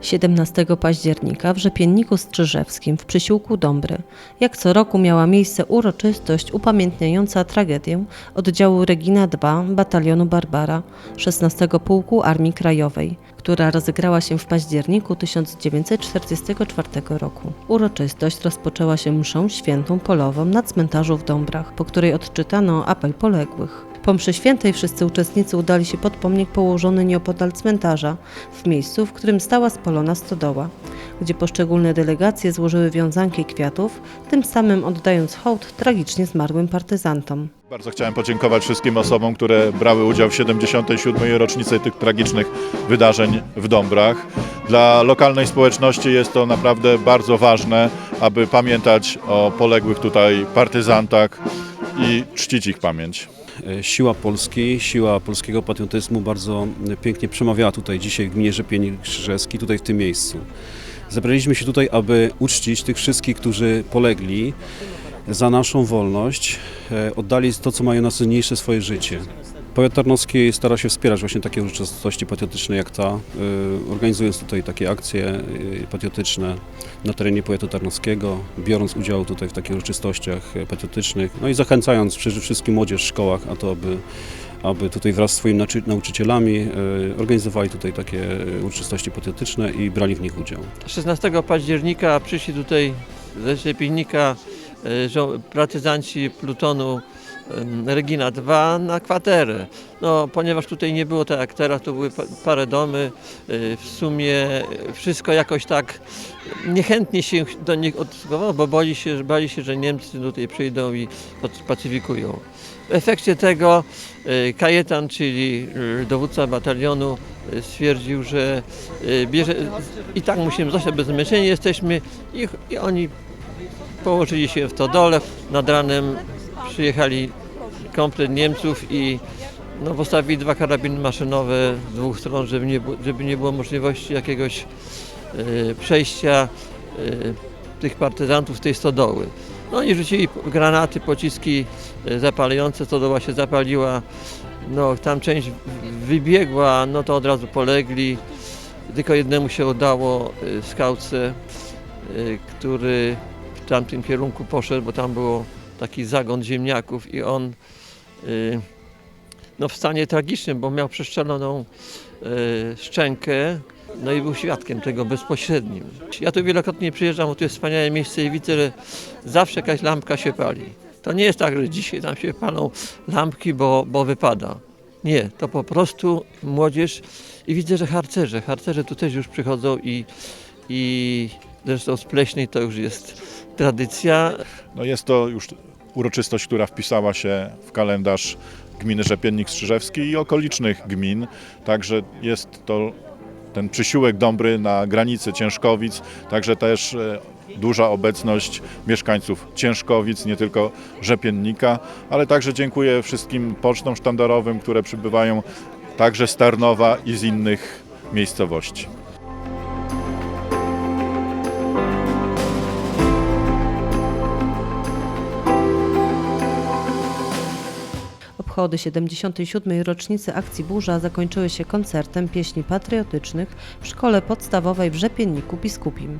17 października w Rzepienniku Strzyżewskim w przysiłku Dąbry, jak co roku miała miejsce uroczystość upamiętniająca tragedię oddziału Regina II Batalionu Barbara 16 Pułku Armii Krajowej, która rozegrała się w październiku 1944 roku. Uroczystość rozpoczęła się mszą świętą polową na cmentarzu w Dąbrach, po której odczytano apel poległych. Po mszy świętej wszyscy uczestnicy udali się pod pomnik położony nieopodal cmentarza, w miejscu, w którym stała spalona stodoła, gdzie poszczególne delegacje złożyły wiązanki kwiatów, tym samym oddając hołd tragicznie zmarłym partyzantom. Bardzo chciałem podziękować wszystkim osobom, które brały udział w 77. rocznicy tych tragicznych wydarzeń w Dąbrach. Dla lokalnej społeczności jest to naprawdę bardzo ważne, aby pamiętać o poległych tutaj partyzantach i czcić ich pamięć. E, Siła Polski, siła polskiego patriotyzmu bardzo pięknie przemawiała tutaj dzisiaj w gminie Rzepienik Krzyżewski, tutaj w tym miejscu. Zebraliśmy się tutaj, aby uczcić tych wszystkich, którzy polegli za naszą wolność, e, oddali to, co mają najcenniejsze swoje życie. Powiat Tarnowski stara się wspierać właśnie takie uroczystości patriotyczne jak ta, e, organizując tutaj takie akcje e, patriotyczne na terenie powiatu tarnowskiego, biorąc udział tutaj w takich uroczystościach patriotycznych, no i zachęcając przede wszystkim młodzież w szkołach, a to aby, aby tutaj wraz z swoimi nauczy- nauczycielami e, organizowali tutaj takie uroczystości patriotyczne i brali w nich udział. 16 października przyszli tutaj ze Szczepiennika żo- partyzanci plutonu Regina 2 na kwaterę. No, ponieważ tutaj nie było tak jak teraz, to były pa- parę domy, e, w sumie wszystko jakoś tak niechętnie się do nich odsuwało, bo bali się, bali się, że Niemcy tutaj przyjdą i spacyfikują. W efekcie tego e, Kajetan, czyli dowódca batalionu, stwierdził, że bierze, i tak musimy zostać, bez zmęczenia jesteśmy i, i oni położyli się w Todole. Nad ranem przyjechali komplet Niemców i no, postawili dwa karabiny maszynowe z dwóch stron, żeby nie, żeby nie było możliwości jakiegoś e, przejścia e, tych partyzantów z tej stodoły. No i rzucili granaty, pociski e, zapalające, stodoła się zapaliła. No, tam część wybiegła, no to od razu polegli. Tylko jednemu się udało, y, skałce, y, który w tamtym kierunku poszedł, bo tam było taki zagon ziemniaków i on y, no w stanie tragicznym, bo miał przestrzeloną y, szczękę, no i był świadkiem tego bezpośrednim. Ja tu wielokrotnie przyjeżdżam, bo tu jest wspaniałe miejsce i widzę, że zawsze jakaś lampka się pali. To nie jest tak, że dzisiaj tam się palą lampki, bo, bo wypada. Nie, to po prostu młodzież i widzę, że harcerze, harcerze tu też już przychodzą i, i zresztą z Pleśnej to już jest tradycja. No jest to już uroczystość, która wpisała się w kalendarz gminy Rzepiennik Strzyżewski i okolicznych gmin. Także jest to ten przysiłek Dąbry na granicy Ciężkowic, także też e, duża obecność mieszkańców Ciężkowic, nie tylko Rzepiennika, ale także dziękuję wszystkim pocztom sztandarowym, które przybywają także z Tarnowa i z innych miejscowości. Obchody 77. rocznicy akcji Burza zakończyły się koncertem pieśni patriotycznych w szkole podstawowej w Rzepienniku Biskupim.